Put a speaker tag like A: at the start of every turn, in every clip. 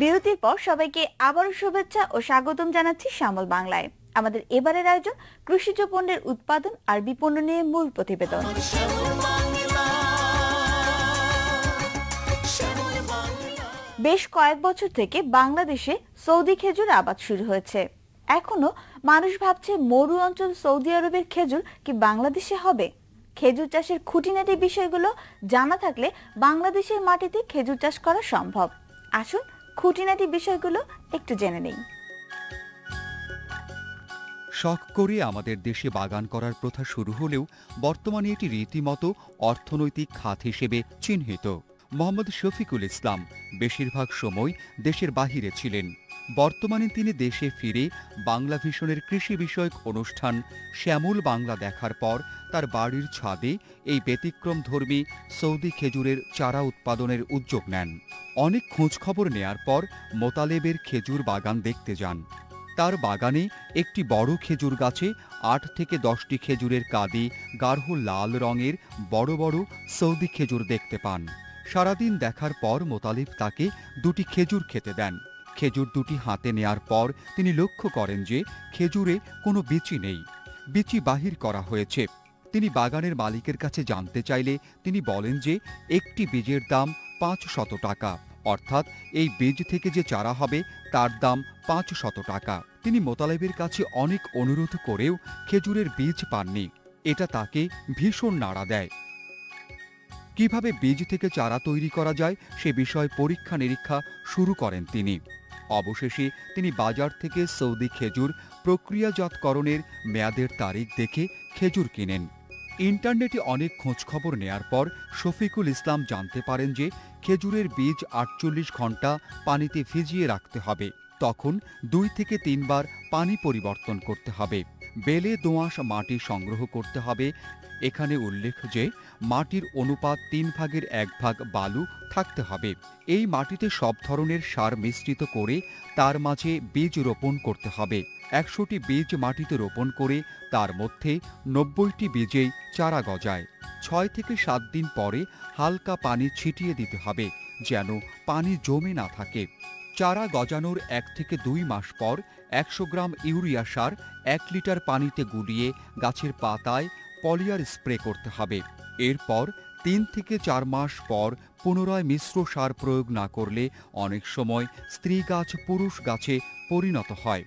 A: বিরতির পর সবাইকে আবারও শুভেচ্ছা ও স্বাগতম জানাচ্ছি শ্যামল বাংলায়। আমাদের এবারের আয়োজন কৃষিজ পণ্যের উৎপাদন আর বিপণন নিয়ে মূল প্রতিবেদন। বেশ কয়েক বছর থেকে বাংলাদেশে সৌদি খেজুর আবাদ শুরু হয়েছে। এখনও মানুষ ভাবছে মরু অঞ্চল সৌদি আরবের খেজুর কি বাংলাদেশে হবে? খেজুর চাষের খুঁটিনাটি বিষয়গুলো জানা থাকলে বাংলাদেশের মাটিতে খেজুর চাষ করা সম্ভব। আসুন খুঁটিনাটি বিষয়গুলো একটু জেনে নেই।
B: শখ করে আমাদের দেশে বাগান করার প্রথা শুরু হলেও বর্তমানে এটি রীতিমতো অর্থনৈতিক খাত হিসেবে চিহ্নিত। মোহাম্মদ শফিকুল ইসলাম বেশিরভাগ সময় দেশের বাহিরে ছিলেন। বর্তমানে তিনি দেশে ফিরে বাংলা ভিশনের কৃষি বিষয়ক অনুষ্ঠান শ্যামল বাংলা দেখার পর তার বাড়ির ছাদে এই ব্যতিক্রমধর্মী সৌদি খেজুরের চারা উৎপাদনের উদ্যোগ নেন। অনেক খোঁজখবর নেয়ার পর মোতালেবের খেজুর বাগান দেখতে যান। তার বাগানে একটি বড় খেজুর গাছে আট থেকে দশটি খেজুরের কাঁদি গাঢ় লাল রঙের বড় বড় সৌদি খেজুর দেখতে পান। সারাদিন দেখার পর মোতালিব তাকে দুটি খেজুর খেতে দেন। খেজুর দুটি হাতে নেয়ার পর তিনি লক্ষ্য করেন যে খেজুরে কোনো বিচি নেই। বিচি বাহির করা হয়েছে। তিনি বাগানের মালিকের কাছে জানতে চাইলে তিনি বলেন যে একটি বীজের দাম পাঁচ শত টাকা, অর্থাৎ এই বীজ থেকে যে চারা হবে তার দাম পাঁচ শত টাকা। তিনি মোতালেবের কাছে অনেক অনুরোধ করেও খেজুরের বীজ পাননি। এটা তাকে ভীষণ নাড়া দেয়। কীভাবে বীজ থেকে চারা তৈরি করা যায় সে বিষয়ে পরীক্ষা নিরীক্ষা শুরু করেন তিনি। অবশেষে তিনি বাজার থেকে সৌদি খেজুর প্রক্রিয়াজাতকরণের মেয়াদের তারিখ দেখে খেজুর কিনেন। ইন্টারনেটে অনেক খোঁজখবর নেয়ার পর শফিকুল ইসলাম জানতে পারেন যে খেজুরের বীজ আটচল্লিশ ঘণ্টা পানিতে ভিজিয়ে রাখতে হবে। তখন দুই থেকে তিনবার পানি পরিবর্তন করতে হবে। বেলে দোঁয়াশ মাটি সংগ্রহ করতে হবে এখানে উল্লেখ যে, মাটির অনুপাত তিন ভাগের এক ভাগ বালু থাকতে হবে। এই মাটিতে সব ধরনের সার মিশ্রিত করে তার মাঝে বীজ রোপণ করতে হবে। একশোটি বীজ মাটিতে রোপণ করে তার মধ্যে নব্বইটি বীজেই চারা গজায়। ছয় থেকে সাত দিন পরে হালকা পানি ছিটিয়ে দিতে হবে, যেন পানি জমে না থাকে। চারা গজানোর এক থেকে দুই মাস পর একশো গ্রাম ইউরিয়া সার এক লিটার পানিতে গুলিয়ে গাছের পাতায় পলিয়ার স্প্রে করতে হবে। এরপর তিন থেকে চার মাস পর পুনরায় মিশ্র সার প্রয়োগ না করলে অনেক সময় স্ত্রী গাছ পুরুষ গাছে পরিণত হয়।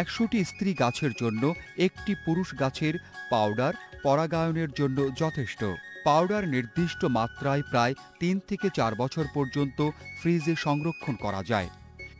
B: একশোটি স্ত্রী গাছের জন্য একটি পুরুষ গাছের পাউডার পরাগায়নের জন্য যথেষ্ট। পাউডার নির্দিষ্ট মাত্রায় প্রায় তিন থেকে চার বছর পর্যন্ত ফ্রিজে সংরক্ষণ করা যায়।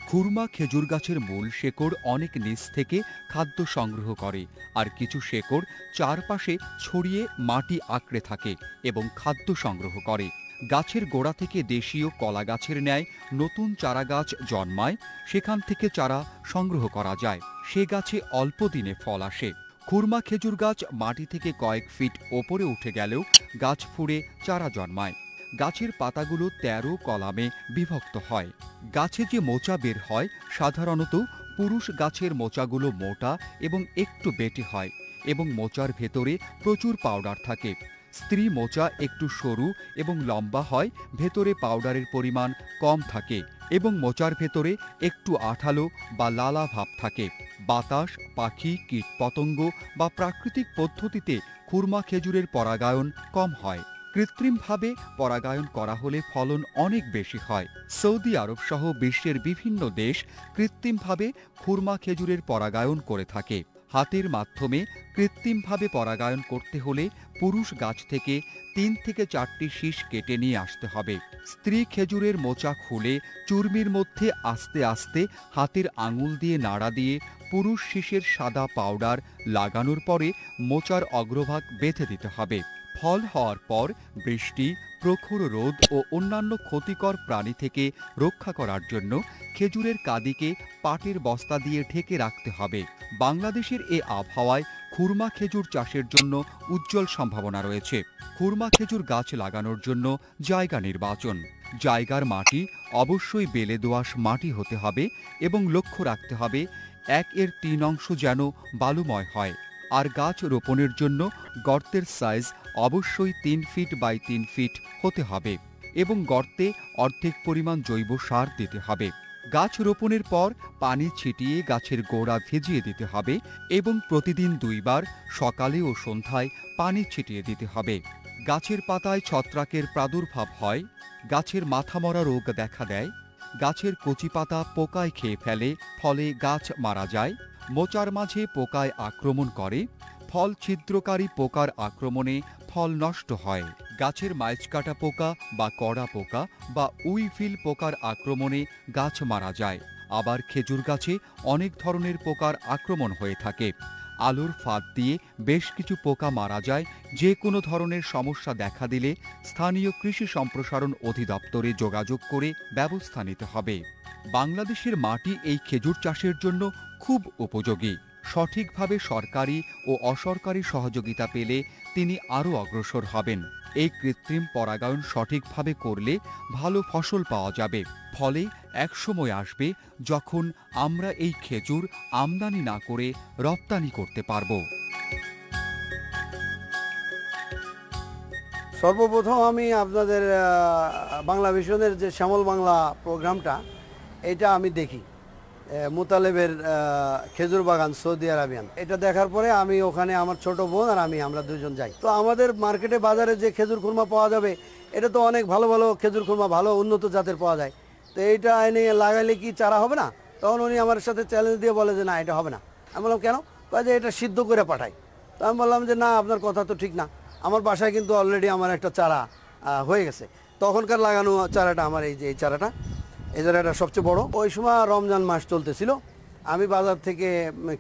B: খুরমা খেজুর গাছের মূল শেকড় অনেক নিচ থেকে খাদ্য সংগ্রহ করে, আর কিছু শেকড় চারপাশে ছড়িয়ে মাটি আঁকড়ে থাকে এবং খাদ্য সংগ্রহ করে। গাছের গোড়া থেকে দেশীয় কলা গাছের ন্যায় নতুন চারা গাছ জন্মায়, সেখান থেকে চারা সংগ্রহ করা যায়। সে গাছে অল্প দিনে ফল আসে। খুরমা খেজুর গাছ মাটি থেকে কয়েক ফিট ওপরে উঠে গেলেও গাছ ফুঁড়ে চারা জন্মায়। গাছের পাতাগুলো তেরো কলামে বিভক্ত হয়। গাছে যে মোচা বের হয়, সাধারণত পুরুষ গাছের মোচাগুলো মোটা এবং একটু বেটে হয় এবং মোচার ভেতরে প্রচুর পাউডার থাকে। স্ত্রী মোচা একটু সরু এবং লম্বা হয়, ভেতরে পাউডারের পরিমাণ কম থাকে এবং মোচার ভেতরে একটু আঠালো বা লালা ভাব থাকে। বাতাস, পাখি, কীটপতঙ্গ বা প্রাকৃতিক পদ্ধতিতে খুরমা খেজুরের পরাগায়ন কম হয়। কৃত্রিমভাবে পরাগায়ন করা হলে ফলন অনেক বেশি হয়। সৌদি আরব সহ বিশ্বের বিভিন্ন দেশ কৃত্রিমভাবে খুরমা খেজুরের পরাগায়ন করে থাকে। হাতের মাধ্যমে কৃত্রিমভাবে পরাগায়ন করতে হলে পুরুষ গাছ থেকে তিন থেকে চারটি শীষ কেটে নিয়ে আসতে হবে। স্ত্রী খেজুরের মোচা খুলে চুর্মির মধ্যে আস্তে আস্তে হাতের আঙুল দিয়ে নাড়া দিয়ে পুরুষ শীষের সাদা পাউডার লাগানোর পরে মোচার অগ্রভাগ বেঁধে দিতে হবে। ফল হওয়ার পর বৃষ্টি, প্রখর রোদ ও অন্যান্য ক্ষতিকর প্রাণী থেকে রক্ষা করার জন্য খেজুরের কাদিকে পাটের বস্তা দিয়ে ঢেকে রাখতে হবে। বাংলাদেশের এ আবহাওয়ায় খুরমা খেজুর চাষের জন্য উজ্জ্বল সম্ভাবনা রয়েছে। খুরমা খেজুর গাছ লাগানোর জন্য জায়গা নির্বাচন। জায়গার মাটি, অবশ্যই বেলে দোআঁশ মাটি হতে হবে এবং লক্ষ্য রাখতে হবে, এক এর তিন অংশ যেন বালুময় হয়। আর গাছ রোপণের জন্য গর্তের সাইজ অবশ্যই তিন ফিট বাই তিন ফিট হতে হবে এবং গর্তে অর্ধেক পরিমাণ জৈব সার দিতে হবে। গাছ রোপণের পর পানি ছিটিয়ে গাছের গোড়া ভিজিয়ে দিতে হবে এবং প্রতিদিন দুইবার সকালে ও সন্ধ্যায় পানি ছিটিয়ে দিতে হবে। গাছের পাতায় ছত্রাকের প্রাদুর্ভাব হয়, গাছের মাথা মরা রোগ দেখা দেয়, গাছের কচি পাতা পোকায় খেয়ে ফেলে, ফলে গাছ মারা যায় মোচার মাঝে পোকায় আক্রমণ করে, ফল ছিদ্রকারী পোকার আক্রমণে ফল নষ্ট হয়। গাছের মাইচকাটা পোকা বা কড়া পোকা বা উইফিল পোকার আক্রমণে গাছ মারা যায়। আবার খেজুর গাছে অনেক ধরনের পোকার আক্রমণ হয়ে থাকে। আলুর ফাঁদ দিয়ে বেশ কিছু পোকা মারা যায়, যে কোনো ধরনের সমস্যা দেখা দিলে স্থানীয় কৃষি সম্প্রসারণ অধিদপ্তরে যোগাযোগ করে ব্যবস্থা নিতে হবে। বাংলাদেশের মাটি এই খেজুর চাষের জন্য খুব উপযোগী। সঠিকভাবে সরকারি ও অসরকারি সহযোগিতা পেলে তিনি আরও অগ্রসর হবেন। এই কৃত্রিম পরাগায়ন সঠিকভাবে করলে ভালো ফসল পাওয়া যাবে। ফলে এক সময় আসবে যখন আমরা এই খেজুর আমদানি না করে রপ্তানি করতে পারব।
C: সর্বপ্রথম আমি আপনাদের বাংলা ভিশনের যে শ্যামল বাংলা প্রোগ্রামটা, এটা আমি দেখি। মুতালেবের খেজুর বাগান সৌদি আরবিয়ান। এটা দেখার পরে আমি ওখানে আমার ছোট বোন আর আমি, আমরা দুজন যাই। তো আমাদের মার্কেটে বাজারে যে খেজুর খুরমা পাওয়া যাবে, এটা তো অনেক ভালো ভালো খেজুর খুরমা, ভালো উন্নত জাতের পাওয়া যায়। তো এইটা এনে লাগাইলে কি চারা হবে না? তখন উনি আমার সাথে চ্যালেঞ্জ দিয়ে বলে যে, না, এটা হবে না। আমি বললাম, কেন? যে, এটা সিদ্ধ করে পাঠাই। তো আমি বললাম যে, না, আপনার কথা তো ঠিক না। আমার বাসায় কিন্তু অলরেডি আমার একটা চারা হয়ে গেছে। তখনকার লাগানো চারাটা, আমার এই যে, এই চারাটা এই চারাটা সবচেয়ে বড়। ওই সময় রমজান মাস চলতেছিল। আমি বাজার থেকে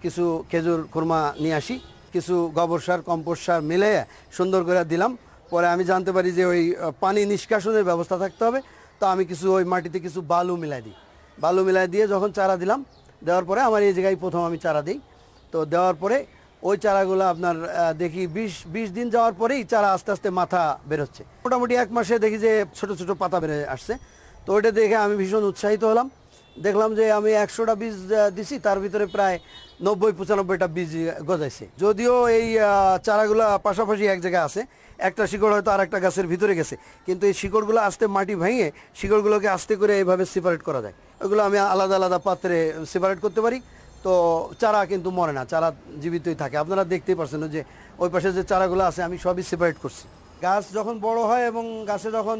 C: কিছু খেজুর, খুরমা নিয়ে আসি। কিছু গোবর সার, কম্পোস্ট সার মিলে সুন্দর করে দিলাম। পরে আমি জানতে পারি যে ওই পানি নিষ্কাশনের ব্যবস্থা থাকতে হবে। তো আমি কিছু ওই মাটিতে কিছু বালু মিলাই দিই। বালু মিলাই দিয়ে যখন চারা দিলাম, দেওয়ার পরে আমার এই জায়গায় প্রথম আমি চারা দিই। তো দেওয়ার পরে ওই চারাগুলো আপনার দেখি বিশ বিশ দিন যাওয়ার পরেই চারা আস্তে আস্তে মাথা বেরোচ্ছে মোটামুটি এক মাসে দেখি যে ছোট ছোট পাতা বেরো আসছে। তো ওইটা দেখে আমি ভীষণ উৎসাহিত হলাম। দেখলাম যে আমি একশোটা বীজ দিছি, তার ভিতরে প্রায় নব্বই, পঁচানব্বইটা বীজ গজাইছে। যদিও এই চারাগুলো পাশাপাশি এক জায়গায় আছে, একটা শিকড় হয়তো আর একটা গাছের ভিতরে গেছে, কিন্তু এই শিকড়গুলো আস্তে মাটি ভেঙে শিকড়গুলোকে আস্তে করে এইভাবে সেপারেট করা যায়। ওগুলো আমি আলাদা আলাদা পাত্রে সেপারেট করতে পারি। তো চারা কিন্তু মরে না, চারা জীবিতই থাকে। আপনারা দেখতেই পারছেন যে ওই পাশে যে চারাগুলো আছে, আমি সবই সেপারেট করছি। গাছ যখন বড় হয় এবং গাছে যখন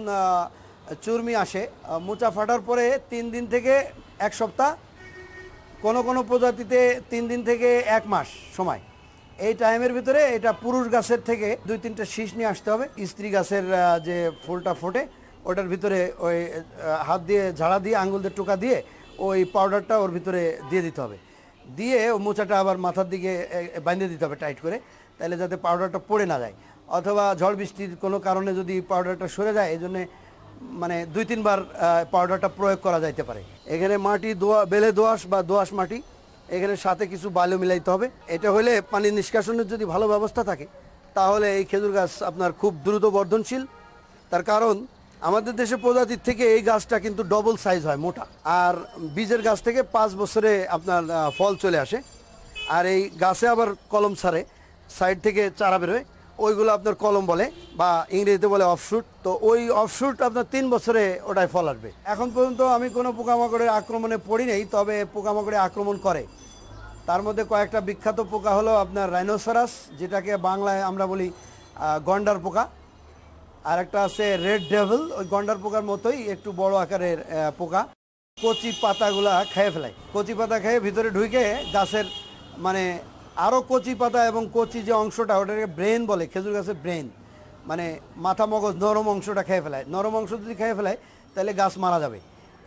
C: চুর্মি আসে। মোচা ফাটার পরে তিন দিন থেকে এক সপ্তাহ, কোনো কোনো প্রজাতিতে তিন দিন থেকে এক মাস সময়। এই টাইমের ভিতরে এটা পুরুষ গাছের থেকে দুই তিনটা শীষ নিয়ে আসতে হবে। স্ত্রী গাছের যে ফুলটা ফোটে, ওটার ভিতরে ওই হাত দিয়ে ঝাড়া দিয়ে আঙ্গুল দিয়ে টোকা দিয়ে ওই পাউডারটা ওর ভিতরে দিয়ে দিতে হবে। দিয়ে ও মোচাটা আবার মাথার দিকে বাঁধে দিতে হবে টাইট করে তাহলে যাতে পাউডারটা পড়ে না যায়। অথবা ঝড় বৃষ্টির কোনো কারণে যদি পাউডারটা সরে যায়, এই জন্যে মানে দুই, তিনবার পাউডারটা প্রয়োগ করা যাইতে পারে। এখানে মাটি দোয়া, বেলে দোয়াশ বা দোয়াশ মাটি, এখানে সাথে কিছু বালু মিলাইতে হবে। এটা হলে পানি নিষ্কাশনের যদি ভালো ব্যবস্থা থাকে, তাহলে এই খেজুর গাছ আপনার খুব দ্রুত বর্ধনশীল। তার কারণ, আমাদের দেশে প্রজাতির থেকে এই গাছটা কিন্তু ডবল সাইজ হয়, মোটা। আর বীজের গাছ থেকে পাঁচ বছরে আপনার ফল চলে আসে। আর এই গাছে আবার কলম ছাড়ে সাইড থেকে চারা বেরোয়। ওইগুলো আপনার কলম বলে বা ইংরেজিতে বলে অফশুট তো ওই অফশুট আপনার তিন বছরে ওটায় ফল আসবে। এখন পর্যন্ত আমি কোনো পোকামাকড়ের আক্রমণে পড়ি নেই, তবে পোকামাকড়ে আক্রমণ করে। তার মধ্যে কয়েকটা বিখ্যাত পোকা হলো আপনার রাইনোসরাস যেটাকে বাংলায় আমরা বলি গন্ডার পোকা। আর একটা আছে রেড ডেভেল ওই গন্ডার পোকার মতোই একটু বড় আকারের পোকা। কচি পাতাগুলা খেয়ে ফেলায় কচি পাতা খেয়ে ভিতরে ঢুকে গাছের মানে আরও কচি পাতা এবং কচি যে অংশটা, ওটাকে ব্রেন বলে, খেজুর গাছের ব্রেন। মানে মাথা মগজ নরম অংশটা খেয়ে ফেলায়। নরম অংশ যদি খেয়ে ফেলায়, তাহলে গাছ মারা যাবে।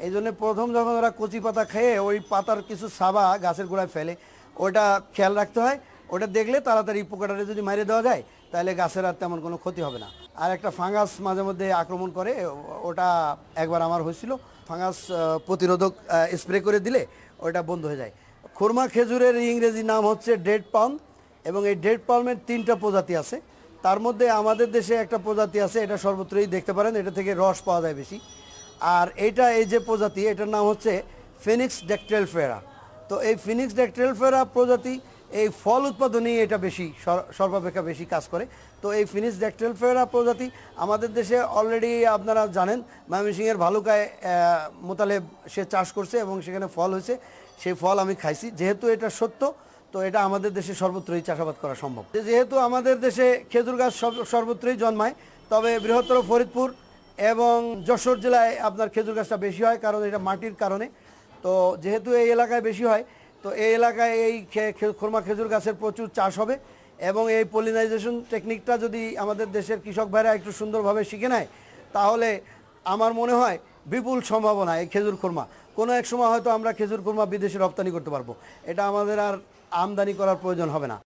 C: এই জন্য প্রথম যখন ওরা কচি পাতা খেয়ে ওই পাতার কিছু সাবা গাছের গোড়ায় ফেলে, ওটা খেয়াল রাখতে হয়। ওটা দেখলে তাড়াতাড়ি পোকাটারে যদি মারে দেওয়া যায়, তাহলে গাছের আর তেমন কোনো ক্ষতি হবে না। আর একটা ফাঙ্গাস মাঝে মধ্যে আক্রমণ করে, ওটা একবার আমার হয়েছিল। ফাঙ্গাস প্রতিরোধক স্প্রে করে দিলে ওটা বন্ধ হয়ে যায়। খুরমা খেজুরের ইংরেজি নাম হচ্ছে ডেড পাম, এবং এই ডেড পামের তিনটা প্রজাতি আছে। তার মধ্যে আমাদের দেশে একটা প্রজাতি আছে, এটা সর্বত্রই দেখতে পারেন, এটা থেকে রস পাওয়া যায় বেশি। আর এটা, এই যে প্রজাতি, এটার নাম হচ্ছে ফিনিক্স ডেকটেলফেরা। তো এই ফিনিক্স ডেকটেলফেরা প্রজাতি, এই ফল উৎপাদনেই এটা বেশি সর্বাপেক্ষা বেশি কাজ করে। তো এই ফিনিশ ড্যাকটেলফেরা প্রজাতি আমাদের দেশে অলরেডি আপনারা জানেন, ময়মনসিংহের ভালুকায় মোতালেব সে চাষ করছে এবং সেখানে ফল হয়েছে। সেই ফল আমি খাইছি। যেহেতু এটা সত্য, তো এটা আমাদের দেশে সর্বত্রই চাষাবাদ করা সম্ভব। যেহেতু আমাদের দেশে খেজুর গাছ সর্বত্রই জন্মায়, তবে বৃহত্তর ফরিদপুর এবং যশোর জেলায় আপনার খেজুর গাছটা বেশি হয় কারণ এটা মাটির কারণে। তো যেহেতু এই এলাকায় বেশি হয়, তো এই এলাকায় এই খুরমা খেজুর গাছের প্রচুর চাষ হবে এবং এই পলিনাইজেশন টেকনিকটা যদি আমাদের দেশের কৃষক ভাইরা একটু সুন্দরভাবে শিখে নেয়, তাহলে আমার মনে হয় বিপুল সম্ভাবনা এই খেজুর খুরমা। কোনো এক সময় হয়তো আমরা খেজুর কুরমা বিদেশে রপ্তানি করতে পারব। এটা আমাদের আর আমদানি করার প্রয়োজন হবে না।